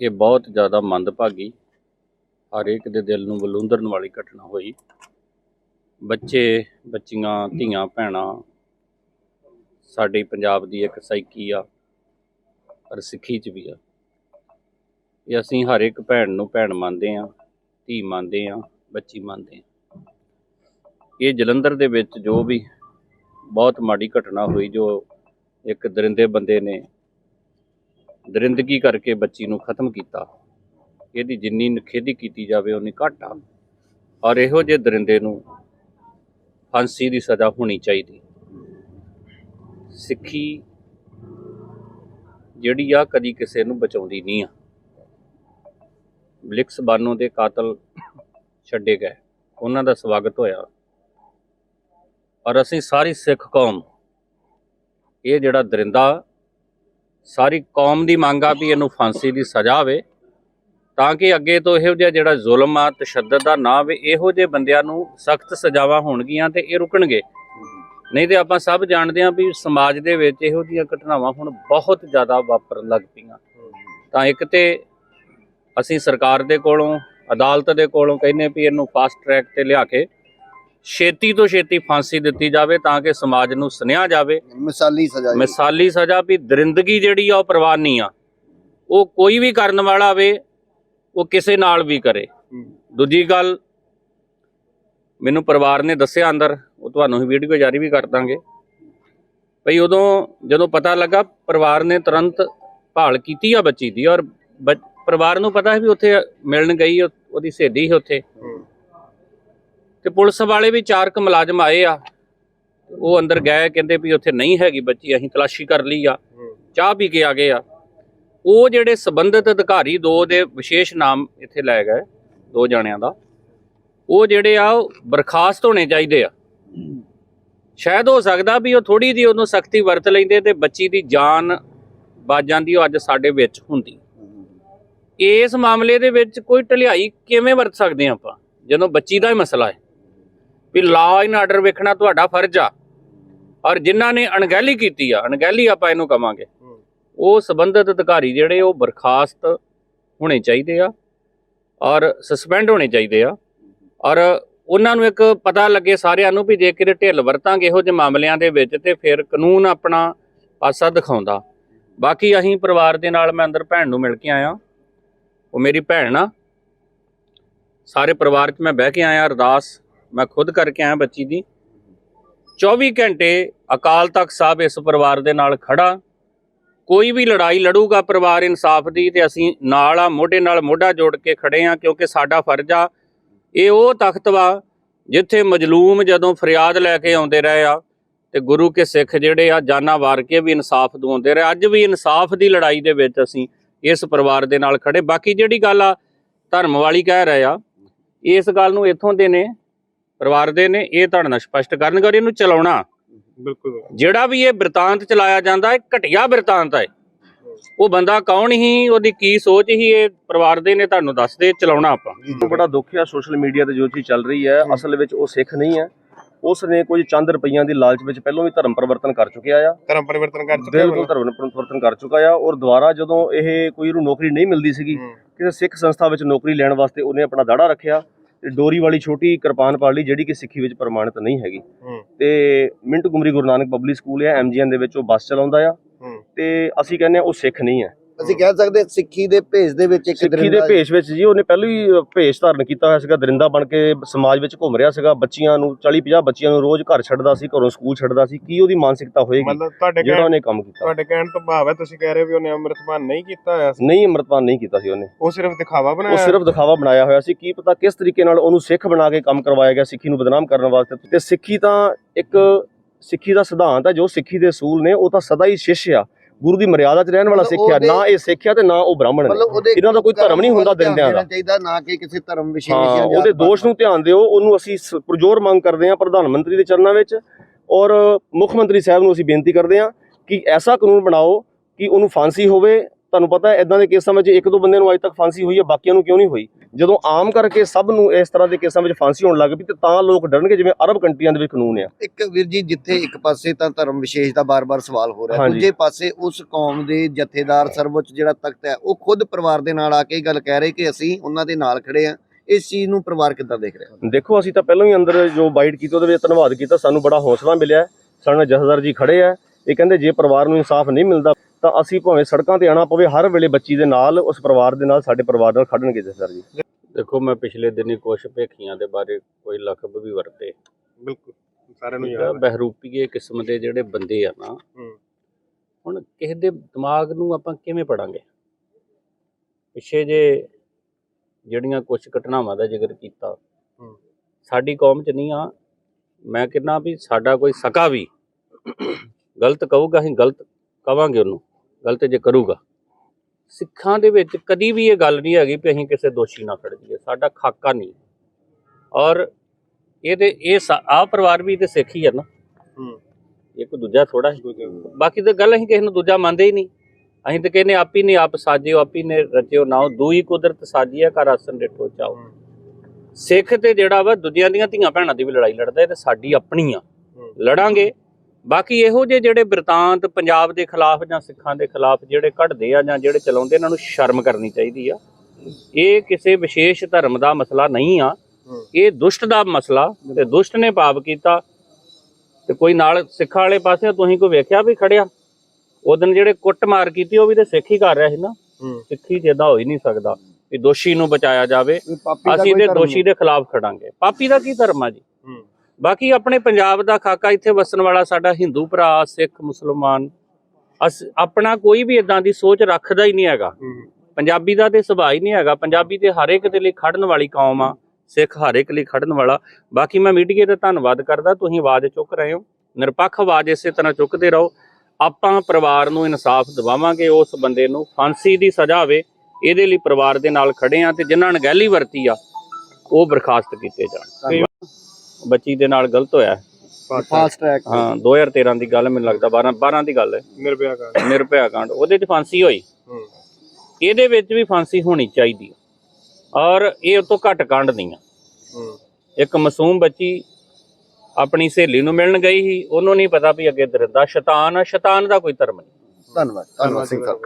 ਇਹ ਬਹੁਤ ਜ਼ਿਆਦਾ ਮੰਦਭਾਗੀ ਹਰੇਕ ਦੇ ਦਿਲ ਨੂੰ ਬਲੂੰਦਰਨ ਵਾਲੀ ਘਟਨਾ ਹੋਈ। ਬੱਚੇ, ਬੱਚੀਆਂ, ਧੀਆਂ, ਭੈਣਾਂ, ਸਾਡੀ ਪੰਜਾਬ ਦੀ ਇੱਕ ਸਾਈਕੀ ਆ ਪਰ ਸਿੱਖੀ ਚ ਵੀ ਆ। ਇਹ ਅਸੀਂ ਹਰ ਇੱਕ ਭੈਣ ਨੂੰ ਭੈਣ ਮੰਨਦੇ ਆ, ਧੀ ਮੰਨਦੇ ਆ, ਬੱਚੀ ਮੰਨਦੇ ਆ। ਇਹ ਜਲੰਧਰ ਦੇ ਵਿੱਚ ਜੋ ਵੀ ਬਹੁਤ ਮਾੜੀ ਘਟਨਾ ਹੋਈ, ਜੋ ਇੱਕ ਦਰਿੰਦੇ ਬੰਦੇ ਨੇ ਦਰਿੰਦਗੀ ਕਰਕੇ ਬੱਚੀ ਨੂੰ ਖਤਮ ਕੀਤਾ। ਇਹਦੀ ਜਿੰਨੀ ਨਖੇਦੀ ਕੀਤੀ ਜਾਵੇ, ਉਨੀ ਘੱਟ ਆ। ਔਰ ਇਹੋ ਜਿਹੇ ਦਰਿੰਦੇ ਨੂੰ ਫਾਂਸੀ ਦੀ ਸਜ਼ਾ ਹੋਣੀ ਚਾਹੀਦੀ। ਸਿੱਖੀ ਜਿਹੜੀ ਆ, ਕਦੀ ਕਿਸੇ ਨੂੰ ਬਚਾਉਂਦੀ ਨਹੀਂ ਆ। ਬਲਿਕਸ ਬਾਨੋ ਦੇ ਕਾਤਲ ਛੱਡੇ ਗਏ। ਉਹਨਾਂ ਦਾ ਸਵਾਗਤ ਹੋਇਆ। ਔਰ ਅਸੀਂ ਸਾਰੀ ਸਿੱਖ ਕੌਮ, ਇਹ ਜਿਹੜਾ ਦਰਿੰਦਾ ਸਾਰੀ ਕੌਮ ਦੀ ਮੰਗ ਆ ਵੀ ਇਹਨੂੰ ਫਾਂਸੀ ਦੀ ਸਜ਼ਾ ਹੋਵੇ, ਤਾਂ ਕਿ ਅੱਗੇ ਤੋਂ ਇਹੋ ਜਿਹਾ ਜਿਹੜਾ ਜ਼ੁਲਮ ਆ, ਤਸ਼ੱਦਦ ਦਾ ਨਾ ਹੋਵੇ, ਇਹੋ ਜਿਹੇ ਬੰਦਿਆਂ ਨੂੰ ਸਖਤ ਸਜ਼ਾਵਾਂ ਹੋਣਗੀਆਂ ਤੇ ਇਹ ਰੁਕਣਗੇ। ਨਹੀਂ ਤੇ ਆਪਾਂ ਸਭ ਜਾਣਦੇ ਹਾਂ ਵੀ ਸਮਾਜ ਦੇ ਵਿੱਚ ਇਹੋ ਜਿਹੀਆਂ ਘਟਨਾਵਾਂ ਹੁਣ ਬਹੁਤ ਜ਼ਿਆਦਾ ਵਾਪਰਨ ਲੱਗ ਪਈਆਂ। ਤਾਂ ਇੱਕ ਤੇ ਅਸੀਂ ਸਰਕਾਰ ਦੇ ਕੋਲੋਂ, ਅਦਾਲਤ ਦੇ ਕੋਲੋਂ ਕਹਿੰਦੇ ਵੀ ਇਹਨੂੰ ਫਾਸਟ ਟਰੈਕ ਤੇ ਲਿਆ ਕੇ ਛੇਤੀ ਤੋਂ ਛੇਤੀ ਫਾਂਸੀ ਦਿੱਤੀ ਜਾਵੇ ਤਾਂ ਕਿ ਸਮਾਜ ਨੂੰ ਸੁਨੇਹਾ ਜਾਵੇ। ਮਿਸਾਲੀ ਸਜ਼ਾ ਮਿਸਾਲੀ ਸਜ਼ਾ ਵੀ ਦਰਿੰਦਗੀ ਜਿਹੜੀ ਆ ਉਹ ਪ੍ਰਵਾਨੀ ਆ। ਉਹ ਕੋਈ ਵੀ ਕਰਨ ਵਾਲਾ ਹੋਵੇ ਉਹ ਕਿਸੇ ਨਾਲ ਵੀ ਕਰੇ। ਦੂਜੀ ਗੱਲ ਮੈਨੂੰ ਪਰਿਵਾਰ ਨੇ ਦੱਸਿਆ ਅੰਦਰ ਉਹ ਤੁਹਾਨੂੰ ਹੀ ਵੀਡੀਓ ਜਾਰੀ ਵੀ ਕਰ ਦਾਂਗੇ। ਭਈ ਉਦੋਂ ਜਦੋਂ ਪਤਾ ਲੱਗਾ ਪਰਿਵਾਰ ਨੇ ਤੁਰੰਤ ਭਾਲ ਕੀਤੀ ਆ ਬੱਚੀ ਦੀ। ਔਰ ਬੱਚ- ਪਰਿਵਾਰ ਨੂੰ ਪਤਾ ਹੈ ਵੀ ਉੱਥੇ ਮਿਲਣ ਗਈ ਉਹ- ਉਹਦੀ ਸਹੇਲੀ ਸੀ ਉੱਥੇ। ਤੇ ਪੁਲਿਸ ਵਾਲੇ ਵੀ ਚਾਰ ਕੁ ਮੁਲਾਜ਼ਮ ਆਏ ਆ। ਉਹ ਅੰਦਰ ਗਏ, ਕਹਿੰਦੇ ਵੀ ਉੱਥੇ ਨਹੀਂ ਹੈਗੀ ਬੱਚੀ, ਅਸੀਂ ਤਲਾਸ਼ੀ ਕਰ ਲਈ ਆ। ਚਾਹ ਪੀ ਕੇ ਆ ਗਏ ਆ। ਉਹ ਜਿਹੜੇ ਸੰਬੰਧਿਤ ਅਧਿਕਾਰੀ, ਦੋ ਦੇ ਵਿਸ਼ੇਸ਼ ਨਾਮ ਇੱਥੇ ਲੈ ਗਏ, ਦੋ ਜਣਿਆਂ ਦਾ। ਉਹ ਜਿਹੜੇ ਆ, ਉਹ ਬਰਖਾਸਤ ਹੋਣੇ ਚਾਹੀਦੇ ਆ। ਸ਼ਾਇਦ ਹੋ ਸਕਦਾ ਵੀ ਉਹ ਥੋੜੀ ਜਿਹੀ ਉਹਨੂੰ ਸਖਤੀ ਵਰਤ ਲੈਂਦੇ ਤੇ ਬੱਚੀ ਦੀ ਜਾਨ ਬਚ ਜਾਂਦੀ ਉਹ ਅੱਜ ਸਾਡੇ ਵਿੱਚ ਹੁੰਦੀ। ਇਸ ਮਾਮਲੇ ਦੇ ਵਿੱਚ ਕੋਈ ਢਲਿਆਈ ਕਿਵੇਂ ਵਰਤ ਸਕਦੇ ਹਾਂ ਆਪਾਂ? ਜਦੋਂ ਬੱਚੀ ਦਾ ਹੀ ਮਸਲਾ ਹੈ। ਵੀ ਲਾਅ ਐਂਡ ਆਰਡਰ ਵੇਖਣਾ ਤੁਹਾਡਾ ਫਰਜ਼ ਆ। ਔਰ ਜਿਨ੍ਹਾਂ ਨੇ ਅਣਗਹਿਲੀ ਕੀਤੀ ਆ, ਅਣਗਹਿਲੀ ਆਪਾਂ ਇਹਨੂੰ ਕਵਾਂਗੇ। ਉਹ ਸੰਬੰਧਿਤ ਅਧਿਕਾਰੀ ਜਿਹੜੇ ਉਹ ਬਰਖਾਸਤ ਹੋਣੇ ਚਾਹੀਦੇ ਆ ਔਰ ਸਸਪੈਂਡ ਹੋਣੇ ਚਾਹੀਦੇ ਆ। ਔਰ ਉਹਨਾਂ ਨੂੰ ਇੱਕ ਪਤਾ ਲੱਗੇ ਸਾਰਿਆਂ ਨੂੰ ਵੀ ਜੇ ਕਿਤੇ ਢਿੱਲ ਵਰਤਾਂਗੇ ਇਹੋ ਜਿਹੇ ਮਾਮਲਿਆਂ ਦੇ ਵਿੱਚ ਤੇ ਫਿਰ ਕਾਨੂੰਨ ਆਪਣਾ ਪਾਸਾ ਦਿਖਾਉਂਦਾ। ਬਾਕੀ ਅਸੀਂ ਪਰਿਵਾਰ ਦੇ ਨਾਲ ਮੈਂ ਅੰਦਰ ਭੈਣ ਨੂੰ ਮਿਲ ਕੇ ਆਇਆ। ਉਹ ਮੇਰੀ ਭੈਣ ਆ। ਸਾਰੇ ਪਰਿਵਾਰ 'ਚ ਮੈਂ ਬਹਿ ਕੇ ਆਇਆ, ਅਰਦਾਸ ਮੈਂ ਖੁਦ ਕਰਕੇ ਆਇਆ ਬੱਚੀ ਦੀ। 24 ਘੰਟੇ ਅਕਾਲ ਤਖਤ ਸਾਹਿਬ ਇਸ ਪਰਿਵਾਰ ਦੇ ਨਾਲ ਖੜਾ। ਕੋਈ ਵੀ ਲੜਾਈ ਲੜੂਗਾ ਪਰਿਵਾਰ ਇਨਸਾਫ ਦੀ ਤੇ ਅਸੀਂ ਨਾਲ ਆ, ਮੋਢੇ ਨਾਲ ਮੋਢਾ ਜੋੜ ਕੇ ਖੜੇ ਆ ਕਿਉਂਕਿ ਸਾਡਾ ਫਰਜ਼ ਆ। ਇਹ ਉਹ ਤਖਤ ਵਾ ਜਿੱਥੇ ਮਜਲੂਮ ਜਦੋਂ ਫਰਿਆਦ ਲੈ ਕੇ ਆਉਂਦੇ ਰਹੇ ਆ ਤੇ ਗੁਰੂ ਕੇ ਸਿੱਖ ਜਿਹੜੇ ਆ, ਜਾਨਾਂ ਵਾਰ ਕੇ ਵੀ ਇਨਸਾਫ ਦਵਾਉਂਦੇ ਰਹੇ। ਅੱਜ ਵੀ ਇਨਸਾਫ ਦੀ ਲੜਾਈ ਦੇ ਵਿੱਚ ਅਸੀਂ ਇਸ ਪਰਿਵਾਰ ਦੇ ਨਾਲ ਖੜੇ। ਬਾਕੀ ਜਿਹੜੀ ਗੱਲ ਆ, ਧਰਮ ਵਾਲੀ ਕਹਿ ਰਹੇ ਆ, ਇਸ ਗੱਲ ਨੂੰ ਇੱਥੋਂ ਦੇ ਨੇ ਪਰਿਵਾਰ ਦੇ ਨੇ ਇਹ ਤੁਹਾਡੇ ਨਾਲ ਸਪਸ਼ਟ ਕਰਨਗੇ ਔਰ ਇਹਨੂੰ ਚਲਾਉਣਾ। ਬਿਲਕੁਲ। ਜਿਹੜਾ ਵੀ ਇਹ ਬਿਰਤਾਂਤ ਚਲਾਇਆ ਜਾਂਦਾ ਹੈ ਘਟਿਆ ਬਿਰਤਾਂਤ ਹੈ। ਉਹ ਬੰਦਾ ਕੌਣ ਹੀ ਉਹਦੀ ਕੀ ਸੋਚ ਹੀ ਇਹ ਪਰਿਵਾਰ ਦੇ ਨੇ ਤੁਹਾਨੂੰ ਦੱਸਦੇ ਚਲਾਉਣਾ ਆਪਾਂ। ਬੜਾ ਦੁੱਖ ਆ ਸੋਸ਼ਲ ਮੀਡੀਆ ਤੇ ਜੋ ਚੀਜ਼ ਚੱਲ ਰਹੀ ਹੈ ਅਸਲ ਵਿੱਚ ਉਹ ਸਿੱਖ ਨਹੀਂ ਹੈ। ਉਸ ਨੇ ਕੁਝ ਚੰਦ ਰੁਪਈਆਂ ਦੀ ਲਾਲਚ ਵਿੱਚ ਪਹਿਲਾਂ ਵੀ ਧਰਮ ਪਰਿਵਰਤਨ ਕਰ ਚੁੱਕਿਆ ਆ। ਧਰਮ ਪਰਿਵਰਤਨ ਕਰ ਚੁੱਕੇ ਬਿਲਕੁਲ ਧਰਮ ਪਰਿਵਰਤਨ ਕਰ ਚੁੱਕਾ ਆ ਔਰ ਦੁਬਾਰਾ ਜਦੋਂ ਇਹ ਕੋਈ ਇਹਨੂੰ ਨੌਕਰੀ ਨਹੀਂ ਮਿਲਦੀ ਸੀਗੀ ਕਿਸੇ ਸਿੱਖ ਸੰਸਥਾ ਵਿੱਚ ਨੌਕਰੀ ਲੈਣ ਵਾਸਤੇ ਉਹਨੇ ਆਪਣਾ ਦਾੜਾ ਰੱਖਿਆ। ਡੋਰੀ ਵਾਲੀ ਛੋਟੀ ਕਿਰਪਾਨ ਪਾ ਲਈ ਜਿਹੜੀ ਕਿ ਸਿੱਖੀ ਵਿੱਚ ਪ੍ਰਮਾਣਿਤ ਨਹੀਂ ਹੈਗੀ। ਤੇ Montgomery Guru Nanak public school ਹੈ ਐਮਜੀਐਨ ਦੇ ਵਿੱਚ ਉਹ ਬੱਸ ਚਲਾਉਂਦਾ ਆ। ਤੇ ਅਸੀਂ ਕਹਿੰਦੇ ਆ ਉਹ ਸਿੱਖ ਨਹੀਂ ਹੈ ਅਸੀਂ ਕਹਿ ਸਕਦੇ ਸਿੱਖੀ ਦੇ ਭੇਸ ਦੇ ਵਿੱਚ ਇੱਕ ਸਿੱਖੀ ਦੇ ਭੇਸ਼ ਵਿੱਚ ਜੀ ਉਹਨੇ ਪਹਿਲਾਂ ਹੀ ਭੇਸ਼ ਧਾਰਨ ਕੀਤਾ ਹੋਇਆ ਸੀਗਾ ਦਰਿੰਦਾ ਬਣ ਕੇ ਸਮਾਜ ਵਿੱਚ ਘੁੰਮ ਰਿਹਾ ਸੀਗਾ ਬੱਚੀਆਂ ਨੂੰ 40 50 ਬੱਚੀਆਂ ਨੂੰ ਰੋਜ਼ ਘਰ ਛੱਡਦਾ ਸੀ ਘਰੋਂ ਸਕੂਲ ਛੱਡਦਾ ਸੀ ਕੀ ਉਹਦੀ ਮਾਨਸਿਕਤਾ ਹੋਏਗੀ? ਮਤਲਬ ਤੁਹਾਡੇ ਜਿਹੜਾ ਕਹਿਣ ਉਹਨੇ ਕੰਮ ਕੀਤਾ। ਤੁਹਾਡੇ ਕਹਿਣ ਤੋਂ ਭਾਵ ਹੈ ਤੁਸੀਂ ਕਹਿ ਰਹੇ ਹੋ ਵੀ ਉਹਨੇ ਅੰਮ੍ਰਿਤਪਾਨ ਨਹੀਂ ਕੀਤਾ ਹੋਇਆ ਸੀ? ਨਹੀਂ ਅੰਮ੍ਰਿਤਪਾਨ ਨਹੀਂ ਕੀਤਾ ਸੀ ਉਹਨੇ। ਉਹ ਸਿਰਫ ਦਿਖਾਵਾ ਉਹ ਬਣਾਇਆ ਸਿਰਫ ਦਿਖਾਵਾ ਬਣਾਇਆ ਹੋਇਆ ਸੀ ਕੀ ਪਤਾ ਕਿਸ ਤਰੀਕੇ ਨਾਲ ਉਹਨੂੰ ਸਿੱਖ ਬਣਾ ਕੇ ਕੰਮ ਕਰਵਾਇਆ ਗਿਆ ਸਿੱਖੀ ਨੂੰ ਬਦਨਾਮ ਕਰਨ ਵਾਸਤੇ। ਤੇ ਸਿੱਖੀ ਤਾਂ ਇੱਕ ਸਿੱਖੀ ਦਾ ਸਿਧਾਂਤ ਹੈ ਜੋ ਸਿੱਖੀ ਦੇ ਅਸੂਲ ਨੇ ਉਹ ਤਾਂ ਸਦਾ ਹੀ ਸ਼ਿਸ਼ ਆ। ਗੁਰੂ ਦੀ ਮਰਿਆਦਾ 'ਚ ਰਹਿਣ ਵਾਲਾ ਉਹਦੇ- ਨਾ ਇਹ ਸਿੱਖਿਆ ਤੇ ਨਾ ਉਹ ਬ੍ਰਾਹਮਣ ਨੇ। ਇਹਨਾਂ ਦਾ ਕੋਈ ਧਰਮ ਨਹੀਂ ਹੁੰਦਾ ਦਰਿੰਦਿਆਂ ਦਾ। ਚਾਹੀਦਾ ਨਾ ਕਿ ਕਿਸੇ ਧਰਮ ਵਿਸ਼ੇਸ਼ ਹਾਂ ਜਾਂ ਉਹਦੇ ਦੋਸ਼ ਨੂੰ ਧਿਆਨ ਦਿਓ ਉਹਨੂੰ ਅਸੀਂ ਪੁਰਜੋਰ ਮੰਗ ਕਰਦੇ ਹਾਂ ਪ੍ਰਧਾਨ ਮੰਤਰੀ ਦੇ ਚਰਨਾਂ ਵਿੱਚ ਔਰ ਮੁੱਖ ਮੰਤਰੀ ਸਾਹਿਬ ਨੂੰ ਅਸੀਂ ਬੇਨਤੀ ਕਰਦੇ ਹਾਂ ਕਿ ਐਸਾ ਕਾਨੂੰਨ ਬਣਾਓ ਕਿ ਉਹਨੂੰ ਫਾਂਸੀ ਹੋਵੇ ਤੁਹਾਨੂੰ ਪਤਾ ਹੈ ਇਦਾਂ ਦੇ ਕੇਸਾਂ ਵਿੱਚ ਇੱਕ ਦੋ ਬੰਦੇ ਨੂੰ ਅੱਜ ਤੱਕ ਫਾਂਸੀ ਹੋਈ ਹੈ ਬਾਕੀਆਂ ਨੂੰ ਕਿਉਂ ਨਹੀਂ ਹੋਈ? ਜਦੋਂ ਆਮ ਕਰਕੇ ਸਭ ਨੂੰ ਇਸ ਤਰ੍ਹਾਂ ਦੇ ਕੇਸਾਂ ਵਿੱਚ ਫਾਂਸੀ ਹੋਣ ਲੱਗ ਪਈ ਤੇ ਤਾਂ ਲੋਕ ਡਰਨਗੇ ਜਿਵੇਂ ਅਰਬ ਕੰਟਰੀਆਂ ਦੇ ਵਿੱਚ ਕਾਨੂੰਨ ਆ। ਇੱਕ ਵੀਰ ਜੀ ਜਿੱਥੇ ਇੱਕ ਪਾਸੇ ਤਾਂ ਧਰਮ ਵਿਸ਼ੇਸ਼ ਦਾ ਬਾਰ-ਬਾਰ ਸਵਾਲ ਹੋ ਰਿਹਾ। ਦੂਜੇ ਪਾਸੇ ਉਸ ਕੌਮ ਦੇ ਜਥੇਦਾਰ ਸਰਵਉੱਚ ਜਿਹੜਾ ਤਖਤ ਹੈ ਉਹ ਖੁਦ ਪਰਿਵਾਰ ਦੇ ਨਾਲ ਆ ਕੇ ਇਹ ਗੱਲ ਕਹਿ ਰਹੇ ਕਿ ਅਸੀਂ ਉਹਨਾਂ ਦੇ ਨਾਲ ਖੜੇ ਆ ਇਸ ਚੀਜ਼ ਨੂੰ ਪਰਿਵਾਰ ਕਿੱਦਾਂ ਦੇਖ ਰਿਹਾ? ਦੇਖੋ ਅਸੀਂ ਤਾਂ ਪਹਿਲਾਂ ਹੀ ਅੰਦਰ ਜੋ ਬਾਈਟ ਕੀਤੀ ਉਹਦੇ ਵਿੱਚ ਧੰਨਵਾਦ ਕੀਤਾ ਸਾਨੂੰ ਬੜਾ ਹੌਸਲਾ ਮਿਲਿਆ। ਸਾਡੇ ਨਾਲ ਜਥੇਦਾਰ ਜੀ ਖੜੇ ਆ। ਇਹ ਕਹਿੰਦੇ ਜੇ ਪਰਿਵਾਰ ਨੂੰ ਇਨਸਾਫ ਨਹੀਂ ਮਿਲਦਾ ਤਾਂ ਅਸੀਂ ਭਾਵੇਂ ਸੜਕਾਂ ਤੇ ਆਣਾ ਪਵੇ ਹਰ ਵੇਲੇ ਬੱਚੀ ਦੇ ਨਾਲ ਉਸ ਪਰਿਵਾਰ ਦੇ ਨਾਲ ਸਾਡੇ ਪਰਿਵਾਰ ਨਾਲ ਖੜਨਗੇ ਜਥੇਦਾਰ ਜੀ। ਦੇਖੋ ਮੈਂ ਪਿਛਲੇ ਦਿਨੀ ਕੁਛ ਭੇਖੀਆਂ ਦੇ ਬਾਰੇ ਕੋਈ ਲਕਬ ਵੀ ਵਰਤੇ। ਬਿਲਕੁਲ ਸਾਰਿਆਂ ਨੂੰ ਯਾਦ ਹੈ। ਬਹਿਰੂਪੀਏ ਕਿਸਮ ਦੇ ਜਿਹੜੇ ਬੰਦੇ ਆ ਨਾ। ਹੁਣ ਕਿਸੇ ਦੇ ਦਿਮਾਗ ਨੂੰ ਆਪਾਂ ਕਿਵੇਂ ਪੜਾਂਗੇ? ਪਿੱਛੇ ਜੇ ਜਿਹੜੀਆਂ ਕੁਝ ਘਟਨਾਵਾਂ ਦਾ ਜ਼ਿਕਰ ਕੀਤਾ। ਸਾਡੀ ਕੌਮ 'ਚ ਨਹੀਂ ਆ ਮੈਂ ਕਹਿੰਦਾ ਵੀ ਸਾਡਾ ਕੋਈ ਸਕਾ ਵੀ ਗਲਤ ਕਹੂਗਾ ਅਸੀਂ ਗਲਤ ਕਵਾਂਗੇ ਉਹਨੂੰ। ਗਲਤ ਜੇ ਕਰੂਗਾ। ਸਿੱਖਾਂ ਦੇ ਵਿੱਚ ਕਦੀ ਵੀ ਇਹ ਗੱਲ ਨਹੀਂ ਹੈਗੀ ਵੀ ਅਸੀਂ ਕਿਸੇ ਦੋਸ਼ੀ ਨਾਲ ਖੜ ਜਾਈਏ ਸਾਡਾ ਖਾਕਾ ਨਹੀਂ। ਔਰ ਇਹਦੇ ਇਹ ਆ ਪਰਿਵਾਰ ਵੀ ਤੇ ਸਿੱਖ ਹੀ ਆ ਨਾ। ਹੂੰ। ਇਹ ਕੋਈ ਦੂਜਾ ਥੋੜਾ ਹੈ। ਬਾਕੀ ਤਾਂ ਗੱਲ ਅਸੀਂ ਕਿਸੇ ਨੂੰ ਦੂਜਾ ਮੰਨਦੇ ਹੀ ਨਹੀਂ। ਅਸੀਂ ਤਾਂ ਕਹਿੰਦੇ ਆਪੀ ਨੇ ਆਪ ਸਾਜਿਓ ਆਪੀ ਨੇ ਰਚਿਓ ਨਾਉ ਦੂਈ ਕੁਦਰਤ ਸਾਜੀਆ ਕਰ ਆਸਨ ਡਿਠੋ ਚਾਓ। ਹੂੰ। ਸਿੱਖ ਤੇ ਜਿਹੜਾ ਵਾ ਦੂਜਿਆਂ ਦੀਆਂ ਧੀਆਂ ਭੈਣਾਂ ਦੀ ਵੀ ਲੜਾਈ ਲੜਦਾ ਇਹ ਤੇ ਸਾਡੀ ਆਪਣੀ ਆ। ਹੂੰ। ਲੜਾਂਗੇ। ਬਾਕੀ ਇਹੋ ਜਿਹੇ ਜਿਹੜੇ ਬਿਰਤਾਂਤ ਪੰਜਾਬ ਦੇ ਖਿਲਾਫ ਜਾਂ ਸਿੱਖਾਂ ਦੇ ਖਿਲਾਫ ਜਿਹੜੇ ਕੱਢਦੇ ਆ ਜਾਂ ਜਿਹੜੇ ਚਲਾਉਂਦੇ ਇਹਨਾਂ ਨੂੰ ਸ਼ਰਮ ਕਰਨੀ ਚਾਹੀਦੀ ਆ। ਇਹ ਕਿਸੇ ਵਿਸ਼ੇਸ਼ ਧਰਮ ਦਾ ਮਸਲਾ ਨਹੀਂ ਆ। ਇਹ ਦੁਸ਼ਟ ਦਾ ਮਸਲਾ ਤੇ ਦੁਸ਼ਟ ਨੇ ਪਾਪ ਕੀਤਾ ਤੇ ਕੋਈ ਨਾਲ ਸਿੱਖਾਂ ਵਾਲੇ ਪਾਸੇ ਤੁਸੀਂ ਕੋਈ ਵੇਖਿਆ ਵੀ ਖੜਿਆ? ਉਦੋਂ ਜਿਹੜੇ ਕੁੱਟ ਮਾਰ ਕੀਤੀ ਉਹ ਵੀ ਤੇ ਸਿੱਖ ਹੀ ਕਰ ਰਿਹਾ ਸੀ ਨਾ। ਸਿੱਖੀ ਜਿੱਦਾਂ ਹੋ ਹੀ ਨਹੀਂ ਸਕਦਾ ਵੀ ਦੋਸ਼ੀ ਨੂੰ ਬਚਾਇਆ ਜਾਵੇ। ਅਸੀਂ ਤੇ ਦੋਸ਼ੀ ਦੇ ਖਿਲਾਫ ਖੜਾਂਗੇ। ਪਾਪੀ ਦਾ ਕੀ ਧਰਮ ਆ ਜੀ? ਬਾਕੀ ਆਪਣੇ ਪੰਜਾਬ ਦਾ ਖਾਕਾ ਇੱਥੇ ਵਸਣ ਵਾਲਾ ਸਾਡਾ ਹਿੰਦੂ ਭਰਾ ਸਿੱਖ ਮੁਸਲਮਾਨ ਆਪਣਾ ਕੋਈ ਵੀ ਇਦਾਂ ਦੀ ਸੋਚ ਰੱਖਦਾ ਹੀ ਨਹੀਂ ਹੈਗਾ। ਪੰਜਾਬੀ ਦਾ ਤੇ ਸੁਭਾਅ ਹੀ ਨਹੀਂ ਹੈਗਾ। ਪੰਜਾਬੀ ਤੇ ਹਰ ਇੱਕ ਦੇ ਲਈ ਖੜਨ ਵਾਲੀ ਕੌਮ ਆ ਸਿੱਖ ਹਰ ਇੱਕ ਲਈ ਖੜਨ ਵਾਲਾ। ਬਾਕੀ ਮੈਂ ਮੀਡੀਆ ਦਾ ਧੰਨਵਾਦ ਕਰਦਾ ਤੁਸੀਂ ਆਵਾਜ਼ ਚੁੱਕ ਰਹੇ ਹੋ। ਨਿਰਪੱਖ ਆਵਾਜ਼ ਇਸੇ ਤਰ੍ਹਾਂ ਚੁੱਕਦੇ ਰਹੋ। ਆਪਾਂ ਪਰਿਵਾਰ ਨੂੰ ਇਨਸਾਫ ਦਿਵਾਵਾਂਗੇ ਉਸ ਬੰਦੇ ਨੂੰ ਫਾਂਸੀ ਦੀ ਸਜ਼ਾ ਹੋਵੇ ਇਹਦੇ ਲਈ ਪਰਿਵਾਰ ਦੇ ਨਾਲ ਖੜੇ ਆ ਤੇ ਜਿਨ੍ਹਾਂ ਨੇ ਗਹਿਲੀ ਵਰਤੀ ਆ ਉਹ ਬਰਖਾਸਤ ਕੀਤੇ ਜਾਣ। ਬੱਚੀ ਦੇ ਨਾਲ ਗਲਤ ਹੋਇਆ ਹੈ। ਫਾਸਟ ਟਰੈਕ ਹਾਂ 2013 ਦੀ ਗੱਲ ਮੈਨੂੰ ਲੱਗਦਾ 12 12 ਦੀ ਗੱਲ ਹੈ। ਨਿਰਭਿਆ ਕਰ ਨਿਰਭਇਆ ਕਾਂਡ। ਉਹਦੇ 'ਚ ਫਾਂਸੀ ਹੋਈ। ਹੂੰ। ਇਹਦੇ ਵਿੱਚ ਵੀ ਫਾਂਸੀ ਹੋਣੀ ਚਾਹੀਦੀ ਹੈ। ਔਰ ਇਹ ਉਹ ਤੋਂ ਘੱਟ ਕਾਂਡ ਨਹੀਂ ਆ ਹੂੰ। ਇੱਕ ਮਾਸੂਮ ਬੱਚੀ ਆਪਣੀ ਸਹੇਲੀ ਨੂੰ ਮਿਲਣ ਗਈ ਸੀ। ਉਹਨੂੰ ਨਹੀਂ ਪਤਾ ਵੀ ਅੱਗੇ ਦਰਿੰਦਾ ਸ਼ੈਤਾਨ ਆ। ਸ਼ੈਤਾਨ ਦਾ ਕੋਈ ਧਰਮ ਨਹੀਂ। ਧੰਨਵਾਦ। ਧੰਨਵਾਦ ਸਿੰਘ ਸਾਹਿਬ।